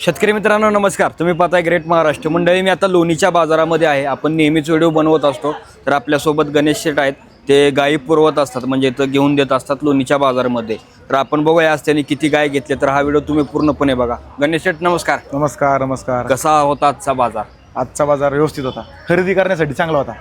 शेतकरी मित्रांनो नमस्कार. तुम्ही पाहताय ग्रेट महाराष्ट्र मंडळी मी आता लोणीच्या बाजारामध्ये आहे. आपण नेहमीच व्हिडिओ बनवत असतो. तर आपल्यासोबत गणेश शेठ आहेत. ते गायी पुरवत असतात म्हणजे इथं घेऊन देत असतात लोणीच्या बाजारामध्ये. तर आपण बघूया आज त्यांनी किती गाय घेतले तर हा व्हिडिओ तुम्ही पूर्णपणे बघा. गणेश शेठ नमस्कार. नमस्कार नमस्कार. कसा होता आजचा बाजार? आजचा बाजार व्यवस्थित होता. खरेदी करण्यासाठी चांगला होता.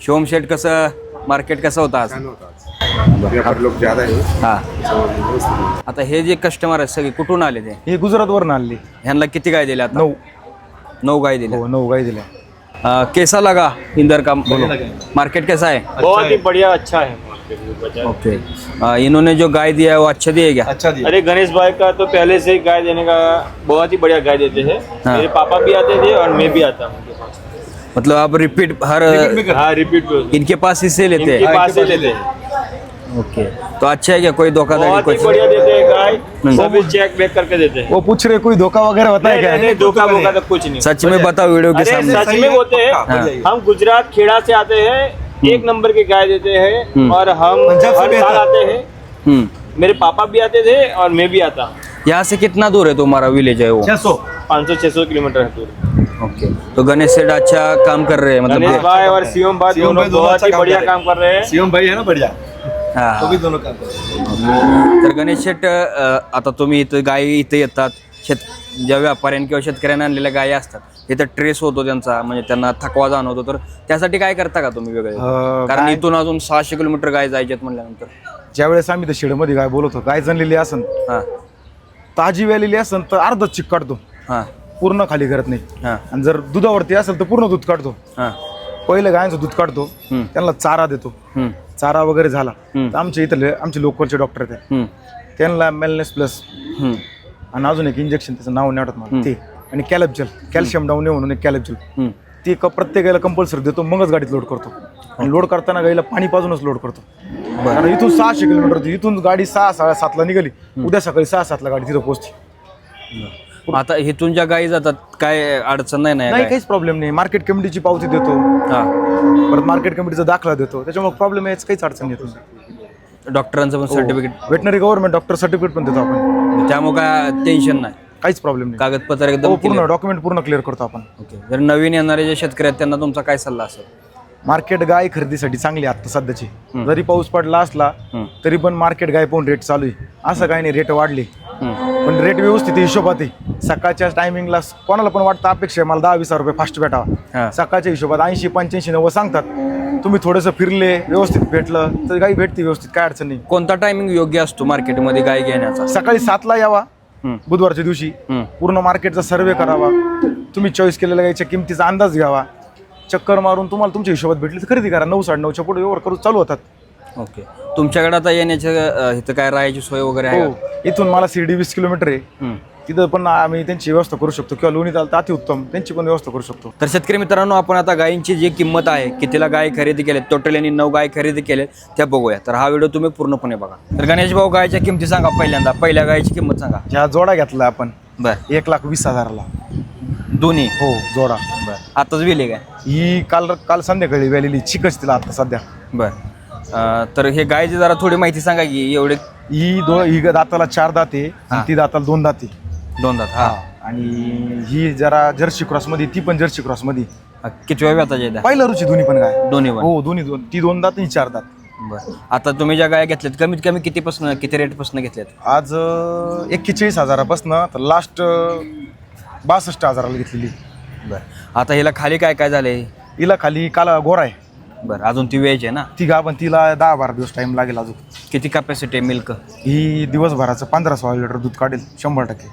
शिवम शेठ कसं मार्केट कसं होतं आज? व्यापारी लोक ज़्यादा आहे हा. आता हे जे कस्टमर आहेत सगळे कुठून आले ते? ही गुजरातवरून आणली. ह्यांना किती गाय दिल्या आता? नऊ. नऊ गाय दिल्या. हो नऊ गाई दिल्या. अ, कैसा लगा इंदर का बोलो मार्केट कैसा है बहुत ही बढ़िया अच्छा है ओके. अ, इन्होंने जो गाय दिया है वो अच्छा दिए क्या? अच्छा दिया. अरे गणेश भाई का तो पहले से ही गाय देने का बहुत ही बढ़िया गाय देते हैं। हाँ। मेरे पापा भी आते थे और मैं भी आता हूँ उनके पास। मतलब आप रिपीट हर हाँ। रिपीट इनके पास इससे लेते हैं। पास से लेते हैं ओके तो अच्छा है क्या? कोई धोखाधड़ी ही कुछ बढ़िया देते हैं गाय हम्म। सभी चेक बैक करके देते हैं। वो पूछ रहे कोई धोखा वगैरह है नहीं, क्या? नहीं, नहीं, धोखा वोखा तो कुछ नहीं। सच में बताओ वीडियो के सामने। सच में होते हैं हाँ। हम गुजरात खेड़ा से आते हैं एक नंबर की गाय देते हैं हम्म। और हम पंजाब से हर साल आते हैं। हम्म। मेरे पापा भी आते थे और मैं भी आता। यहाँ से कितना दूर है तुम्हारा विलेज है वो? सौ। पाँच सौ छह सौ किलोमीटर है दूर। ओके. तो गणेश सेठ अच्छा काम कर रहे हैं गणेश मतलब भाई और शिवम भाई शिवम दोनों भाई दोनों बहुत अच्छा ही काम बढ़िया कर रहे काम कर रहे हैं। सीएम भाई है ना बढ़िया। हाँ। तो हाँ. भी दोनों काम कर रहे हैं। तर गणेश शेट अ, आता तुम्ही इथं गायी इथं येतात शेत ज्या व्यापाऱ्यांनी किंवा शेतकऱ्यांना आणलेल्या गायी असतात तिथं ट्रेस होतो त्यांचा म्हणजे त्यांना थकवा जाणवतो तर त्यासाठी काय करता का तुम्ही वेगळे? अं, कारण गाय- इथून अजून सहाशे किलोमीटर गाय जायच्यात म्हणल्यानंतर. ज्यावेळेस आम्ही त्या शेडमध्ये गाय बोलतो गाय जनलेली असन हां. ताजी वेलेली असन तर अर्धच चिक काढतो हां. पूर्ण खाली करत नाही. हां. आणि जर दुधावरती असेल तर पूर्ण दूध काढतो. हां. पहिलं गायांचं दूध काढतो. हम्म. त्यांना चारा देतो. हम्म, चारा वगैरे झाला. हम्म. तर आमच्या इथले आमचे लोकलचे डॉक्टर आहेत. हम्म, त्यांना मेलनेस प्लस हम्म, आणि अजून एक इंजेक्शन त्याचं नाव नाही आठवत मला. ते आणि कॅलेबजल कॅल्शियम डाऊन म्हणून एक कॅलेबजल हम्म. ती क प्रत्येक गायला कंपल्सरी देतो मगच गाडीत लोड करतो. आणि लोड करताना गाईला पाणी पाजूनच लोड करतो. कारण इथून सहाशे किलोमीटर होती इथून गाडी सहा सहा सातला निघाली उद्या सकाळी सहा सातला गाडी तिथं पोहोचते. आता इथून ज्या गायी जातात काय अडचण नाही ना या नाही गाय? काहीच प्रॉब्लेम नाही. मार्केट कमिटीची पावती देतो. हां. परत मार्केट कमिटीचा दाखला देतो. त्याच्यामुळे प्रॉब्लेम यायचं काहीच अडचण येत नाही. डॉक्टरांचं पण certificate veterinary government doctor certificate पण देतो आपण. त्यामुळे काय टेन्शन नाही. काहीच प्रॉब्लेम नाही. कागदपत्र हो, एकदम पूर्ण डॉक्युमेंट पूर्ण क्लिअर करतो आपण. ओके जर नवीन येणारे जे शेतकरी आहेत त्यांना तुमचा काय सल्ला असेल? मार्केट गाय खरेदीसाठी चांगली आहे आता सध्याची. जरी पाऊस पडला असला हम्म. तरी पण मार्केट गाय पाहून रेट चालू आहे. असं काही नाही रेट वाढले. पण रेट व्यवस्थित हिशोबात आहे. सकाळच्या टायमिंगला कोणाला पण वाटतं अपेक्षा आहे मला दहा वीस रुपये फास्ट. भेटावा. सकाळच्या हिशोबात ऐंशी पंच्याऐंशी नव्वद सांगतात. तुम्ही थोडंसं फिरले व्यवस्थित भेटलं तर गाई भेटते व्यवस्थित काय अडचण नाही. कोणता टायमिंग योग्य असतो मार्केटमध्ये गाय घेण्याचा? सकाळी सातला यावा. बुधवारच्या दिवशी. पूर्ण मार्केटचा सर्वे करावा. तुम्ही चॉईस केलेल्या गाईच्या किमतीचा अंदाज घ्यावा. चक्कर मारून तुम्हाला तुमच्या हिशोबात भेटली तर खरेदी करा. नऊ साडेनऊच्या पुढे व्यवहार करू चालू होतात. ओके. तुमच्याकडे आता येण्याच्या अ, इथं काय राहायची सोय वगैरे आहे हो. इथून मला शिर्डी वीस किलोमीटर आहे. हम्म. तिथं पण आम्ही त्यांची व्यवस्था करू शकतो. किंवा लोणीत आलं तर अतिउत्तम त्यांची पण व्यवस्था करू शकतो. तर शेतकरी मित्रांनो आपण आता गायींची जी किंमत आहे कितीला गाय खरेदी केल्यात टोटल यांनी नऊ गाय खरेदी केल्यात त्या बघूया. तर हा व्हिडिओ तुम्ही पूर्णपणे बघा. तर गणेश भाऊ गायच्या किमती सांगा पहिल्यांदा. पहिल्या गायची किंमत सांगा. ह्या जोडा घेतला आपण बर. एक लाख वीस हजाराला. दोन्ही? हो जोडा. बर. आताच वेले काय? ही काल काल संध्याकाळी व्यालेली चिकच तिला आता सध्या. बर. अ, तर हे गायची जरा थोडी माहिती सांगा की एवढे ही दो ही दाताला चार दाते. आणि ती दाताला दोन दाते. दोन दात हा. आणि ही जरा जर्सी क्रॉसमध्ये ती पण जर्सी क्रॉसमध्ये हा, कितव्या व्याताच्या द्या पहिला रुची दोन्ही पण काय दोन्ही पण. हो दोन्ही दोन ती दोन दात ही चार दात. बर. आता तुम्ही ज्या गाय घेतल्यात कमीत कमी कितीपासून किती रेटपासून घेतल्यात? आज एक्केचाळीस हजारापासून तर लास्ट बासष्ट हजाराला घेतलेली. बर. आता हिला खाली काय काय झालंय? हिला खाली काला गोरा आहे. बरं अजून ती वेज आहे ना? ती गा पण तिला दहा बारा दिवस टाइम लागेल अजून. किती कॅपॅसिटी आहे मिल्क ही दिवसभराचं पंधरा सोळा लिटर दूध काढेल शंभर टक्के.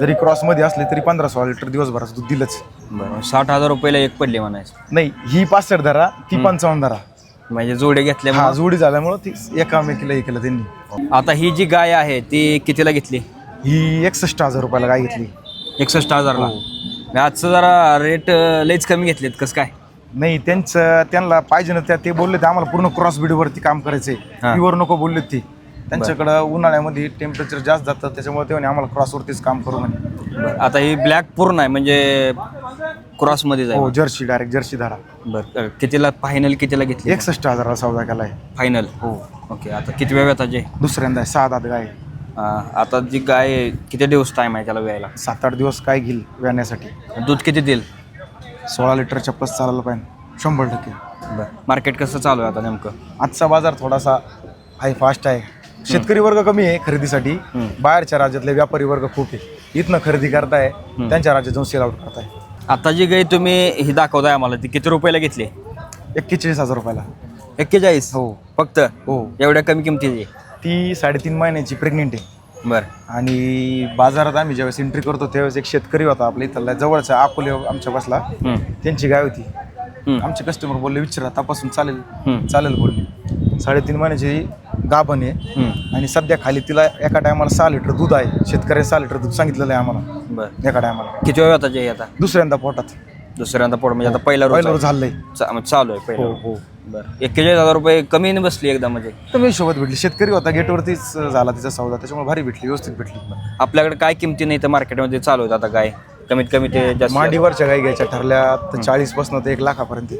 जरी क्रॉसमध्ये असले तरी पंधरा सोळा लिटर दिवसभराचं दूध दिलंच. बरं साठ हजार रुपयाला एक पडली म्हणायचं. नाही ही पासष्ट धरा ती पंचावन्न धरा. म्हणजे जोडे घेतल्या हा जोडी झाल्यामुळं ती एकामेकीला हे केलं त्यांनी. आता ही जी गाय आहे ती कितीला घेतली? ही एकसष्ट हजार रुपयाला गाय घेतली. एकसष्ट हजारला. म्हणजे आजचं जरा रेट लईच कमी घेतलेत कसं काय? नाही त्यांचं त्यांना पाहिजे ना त्या ते बोलले ते आम्हाला पूर्ण क्रॉस वरती काम करायचंय. हा. प्युअर नको बोलले ते. त्यांच्याकडं उन्हाळ्यामध्ये टेम्परेचर जास्त जातं त्याच्यामुळे ते म्हणे आम्हाला क्रॉसवरतीच काम करू म्हणे. बरं. आता ही ब्लॅक पूर्ण आहे म्हणजे क्रॉसमध्ये हो जाईल जर्सी डायरेक्ट जर्सी धारा. बरं. कितीला फायनल कितीला घेतली? एकसष्ट हजाराला सौदा केलाय. फायनल हो. ओके आता किती वेळ त्याचे दुसऱ्यांदा आहे, सहा दात गाय. अं, आता जी गाय आहे, किती दिवस टाइम आहे त्याला व्यायला? सात आठ दिवस काय घेईल व्याण्यासाठी. दूध किती देईल? सोळा लिटरच्या प्लस चालायला पाहिजे. शंभर टक्के. बरं. मार्केट कसं चालू आहे आता नेमकं? आजचा बाजार थोडासा हाय फास्ट आहे. शेतकरी वर्ग कमी आहे खरेदीसाठी. बाहेरच्या राज्यातले व्यापारी वर्ग खूप आहे. इथनं खरेदी करताय त्यांच्या राज्यात जाऊन सेल आउट करताय. आता जी गाय तुम्ही ही दाखवताय आम्हाला ती किती रुपयाला घेतली? एक्केचाळीस हजार रुपयाला. एक्केचाळीस? हो. फक्त? हो. एवढ्या कमी किमतीची? ती साडेतीन महिन्याची प्रेग्नेंट आहे. बरं. आणि बाजारात आम्ही ज्यावेळेस एंट्री करतो त्यावेळेस एक शेतकरी होता आपल्या इथला जवळचा अकोले आमच्या बसला. त्यांची गाय होती. आमचे कस्टमर बोलले विचारा तपासून चालेल. चालेल बोलले. साडेतीन महिन्याची गाभण आहे. आणि सध्या खाली तिला एका टायमाला सहा लिटर दूध आहे. शेतकऱ्याने सहा लिटर दूध सांगितलेलं आहे आम्हाला. बरं. एका टायमाला किती वेळ होता जे आता? दुसऱ्यांदा पोटात. दुसऱ्यांदा पोट म्हणजे आता पहिला रोज पहिलं आहे. झालंय चा- म्हणजे चालू आहे हो पहिला हो. बरं. एक्केचाळीस हजार रुपये कमी बसली एकदा म्हणजे. तर मी सोबत भेटली. शेतकरी होता गेटवरतीच झाला तिचा सौदा. त्याच्यामुळे भारी भेटली व्यवस्थित भेटली. आपल्याकडे काय किमती नाही तर मार्केटमध्ये चालू आहेत आता गाय कमीत कमी ते जास्त. मांडीवरच्या गाई घ्यायच्या ठरल्या तर चाळीसपासून ते एक लाखापर्यंत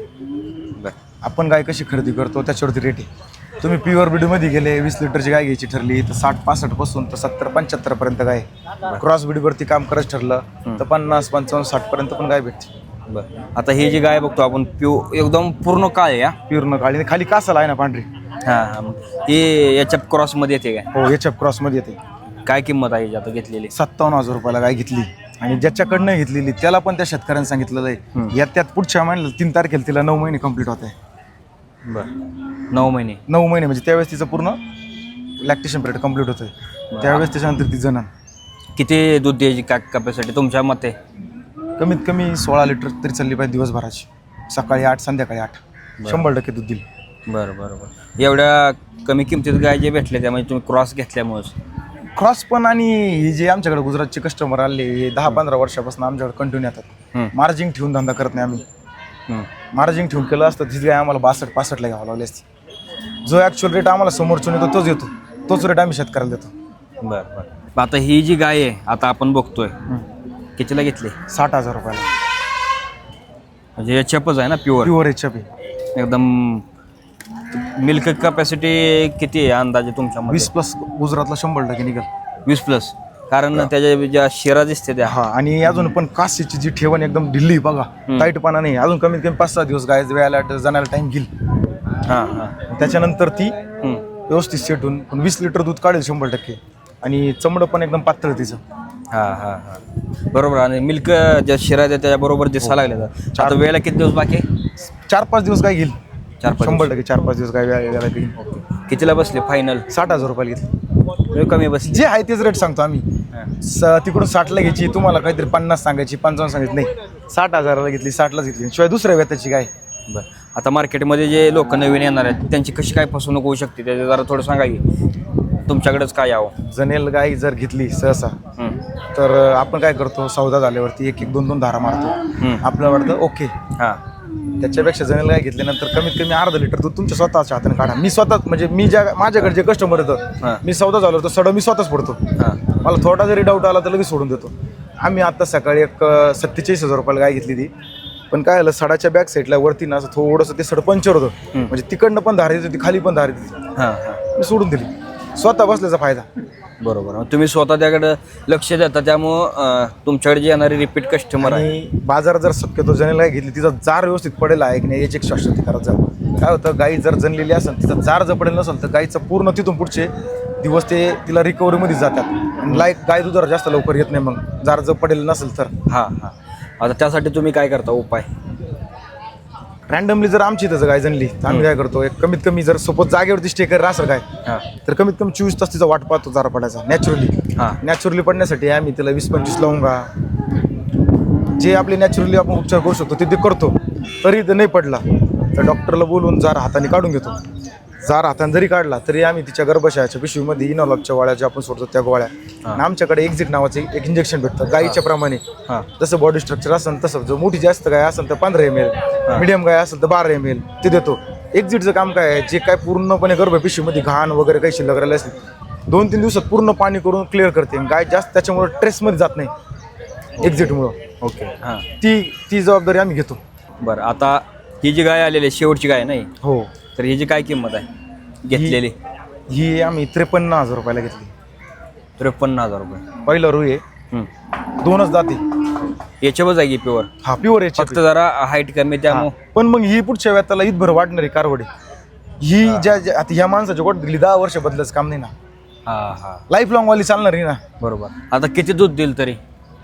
बरं. आपण गाय कशी खरेदी करतो त्याच्यावरती रेट आहे. तुम्ही प्युअरमध्ये गेले वीस लिटरची गाय घ्यायची ठरली तर साठ पासष्टपासून तर सत्तर पंच्याहत्तर पर्यंत गाय क्रॉस वरती काम करायचं ठरलं तर पन्नास पंचावन्न साठ पर्यंत पण गाय भेटते. बरं. आता ही जी गाय बघतो आपण प्यू एकदम पूर्ण काळ आहे प्युअर काळी आणि खाली कासाला आहे ना पांढरी? हां हां. मग ही याच्या क्रॉसमध्ये येते काय? हो एफ क्रॉसमध्ये येते. काय किंमत आहे आता घेतलेली? सत्तावन्न हजार रुपयाला गाय घेतली. आणि ज्याच्याकडनं घेतलेली त्याला पण त्या शेतकऱ्यांनी सांगितलेलं आहे. यात त्यात पुढच्या महिन्याला तीन तारखेला तिला नऊ महिने कंप्लीट होत आहे. बरं. नऊ महिने. नऊ महिने म्हणजे त्यावेळेस तिचं पूर्ण लॅक्टेशन पिरियड कंप्लीट होतं त्यावेळेस त्याच्यानंतर ती जनन. किती दूध द्यायची काय कॅपॅसिटी तुमच्या मते? कमीत कमी सोळा लिटर तरी चालली पाहिजे दिवसभराची. सकाळी आठ संध्याकाळी आठ. शंभर टक्के दूध दिल. बरं बरं बरं. एवढ्या कमी किमतीत गाय जे भेटले त्या म्हणजे तुम्ही क्रॉस घेतल्यामुळेच क्रॉस पण आणि हे जे आमच्याकडे गुजरातचे कस्टमर आले हे दहा पंधरा वर्षापासून आमच्याकडे कंटिन्यू येतात. मार्जिंग ठेवून धंदा करत नाही आम्ही. मार्जिंग ठेवून केलं असतं तीच गाय आम्हाला बासष्ट पासष्टला घ्यावं लागली असती. जो ॲक्च्युअल रेट आम्हाला समोरचून येतो तोच येतो तोच रेट आम्ही शेतकऱ्याला देतो. बरं बरं. आता ही जी गाय आहे आता आपण बघतोय कितीला घेतली? साठ हजार रुपयाला. म्हणजे हे चपच आहे ना प्युअर प्युअर एच पी एकदम मिल्क कॅपॅसिटी किती आहे अंदाजे तुमच्या वीस प्लस गुजरातला शंभर टक्के निघेल. वीस प्लस कारण त्याच्या ज्या शिरा दिसते त्या. हा आणि अजून पण काशीची जी ठेवण एकदम ढिल्ली बघा टाईटपणा नाही. अजून कमीत कमी पाच सहा दिवस गाय वेळाला जाण्याला टाइम घेईल. हां हां. त्याच्यानंतर ती हम्म. व्यवस्थित सेट होऊन पण वीस लिटर दूध काढेल शंभर टक्के. आणि चमडं पण एकदम पातळ आहे तिचं. हा हा हा. बरोबर आणि मिल्क ज्या शिरा त्या त्याच्याबरोबर दिसायला लागले आता वेळेला किती दिवस बाकी आहे? चार पाच दिवस काय घेईल? चार पाच शंभर टक्के चार पाच दिवस काय वेळाला घेईल. दिवस. कितीला बसले? फायनल साठ हजार रुपयाला घेतली. कमी बसली. जे आहे तेच रेट सांगतो आम्ही. स- तिकडून साठला घ्यायची तुम्हाला काहीतरी पन्नास सांगायची पंचावन्न सांगायची. नाही साठ हजाराला घेतली साठलाच घेतली. शिवाय दुसऱ्या व्यताची काय? बरं. आता मार्केटमध्ये जे लोक नवीन येणार आहेत त्यांची कशी काय फसवणूक होऊ शकते? त्याचं जरा थोडं सांगा की तुमच्याकडेच काय यावं जनेल गाय जर घेतली सहसा. तर आपण काय करतो सौदा झाल्यावरती एक एक दोन दोन धारा मारतो. आपल्याला वाटतं ओके हां. त्याच्यापेक्षा जनेल गाय घेतल्यानंतर कमीत कमी अर्धा लिटर दूध तुमच्या स्वतःच्या हाताने काढा. मी स्वतः म्हणजे मी ज्या माझ्याकडे जे कस्टमर. येतं मी सौदा झालो तर सड मी स्वतःच पडतो मला थोडा जरी डाऊट आला तर लगेच सोडून देतो. आम्ही आता सकाळी एक सत्तेचाळीस हजार रुपयाला गाय घेतली ती. पण काय झालं सडाच्या बॅक साईडला वरती ना असं थोडंसं ते सड पंचर होतं. म्हणजे तिकडनं पण धार येत होती खाली पण धार येत होती. मी सोडून दिली. स्वतः बसल्याचा फायदा. बरोबर. मग तुम्ही स्वतः त्याकडे लक्ष देता त्यामुळं अं, तुमच्याकडे जे येणारे रिपीट कस्टमर आहे. आणि बाजार जर शक्यतो जनेल गाय घेतली तिचा जार व्यवस्थित पडेल आहे की नाही याची एक शाश्वती करत जा काय होतं गाई जर जनलेली असेल तिचा जार जर पडेल नसेल तर गाईचं पूर्ण तिथून पुढचे दिवस ते तिला रिकव्हरीमध्ये जातात. आणि लाईक गाय दुधावर जास्त लवकर येत नाही मग. जार जर पडेल नसेल तर. हां हां. आता त्यासाठी तुम्ही काय करता? उपाय? रॅन्डमली जर आमची इथं गाय जनली तर आम्ही काय करतो एक कमीत कमी जर सपोज जागेवरती स्टे करत असेल काय हां. तर कमीत कमी चोवीस तास तिचा वाट पाहतो जारा पडायचा नॅचरली हां. नॅचरली पडण्यासाठी आम्ही तिला वीस पंचवीस लावून जे आपले नॅचरली आपण उपचार करू शकतो ते ते करतो. तरी ते नाही पडला. तर डॉक्टरला बोलवून जार हाताने काढून घेतो. जार हाताने जरी काढला तरी आम्ही तिच्या गर्भशयाच्या पिशवीमध्ये इनॉलॉपच्या गोळ्या ज्या आपण सोडतो त्या गोळ्या. आणि आमच्याकडे एक्झिट नावाचे एक इंजेक्शन भेटतं गाईच्या प्रमाणे. हां. जसं बॉडी स्ट्रक्चर असेल तसं जो मोठी जास्त गाय असेल तर पंधरा एम एल मिडियम गाय असेल तर बारा एम एल ते देतो. एक्झिटचं काम काय आहे? जे काय पूर्णपणे गर्भपिशवीमध्ये घाण वगैरे काही शिल्लक राहिलं असेल दोन तीन दिवसात पूर्ण पाणी करून क्लिअर करते. आणि गाय जास्त त्याच्यामुळे ट्रेसमध्ये जात नाही. एक्झिटमुळं ओके. हां. ती ती जबाबदारी आम्ही घेतो. बरं आता ही जी गाय आलेली आहे शेवटची गाय नाही? हो. तर ही जी काय किंमत आहे? घेतलेली? ही आम्ही त्रेपन्न हजार रुपयाला घेतली. त्रेपन्न हजार रुपये. पहिलं रुई आहे. दोनच दाती याच्यावरच आहे की प्युअर हा प्युअर याची फक्त जरा हाईट कमी त्यामुळं पण मग ही पुढच्या वेळाला ईदभर वाढणार आहे कारवडी. ही ज्या ज्या- आता ह्या माणसाच्या गोट दिली दहा वर्ष बदलच काम नाही ना. हा हा. लाईफ लॉंग वाली चालणार आहे ना. बरोबर. आता किती दूध देईल तरी?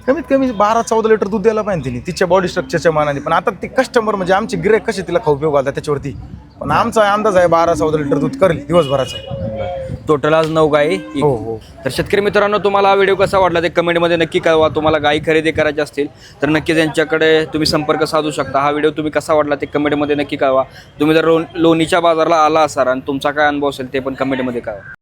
कमीत कमी बारा चौदा लिटर दूध द्यायला पाहिजे तिने तिच्या बॉडी स्ट्रक्चरच्या मानाने. पण आता ते कस्टमर म्हणजे आमचे गिरेक कसे तिला खाऊ पिऊ घालतात त्याच्यावरती. पण आमचा अंदाज आहे बारा चौदा लिटर दूध करेल दिवसभराचा. टोटल आज नऊ गाई. हो हो. तर शेतकरी मित्रांनो तुम्हाला हा व्हिडिओ कसा वाटला ते कमेंटमध्ये नक्की कळवा. तुम्हाला गाई खरेदी करायची असतील तर नक्कीच यांच्याकडे तुम्ही संपर्क साधू शकता. हा व्हिडिओ तुम्ही कसा वाटला ते कमेंटमध्ये नक्की कळवा. तुम्ही जर लो लोणीच्या बाजाराला आला असाल आणि तुमचा काय अनुभव असेल ते पण कमेंटमध्ये कळवा.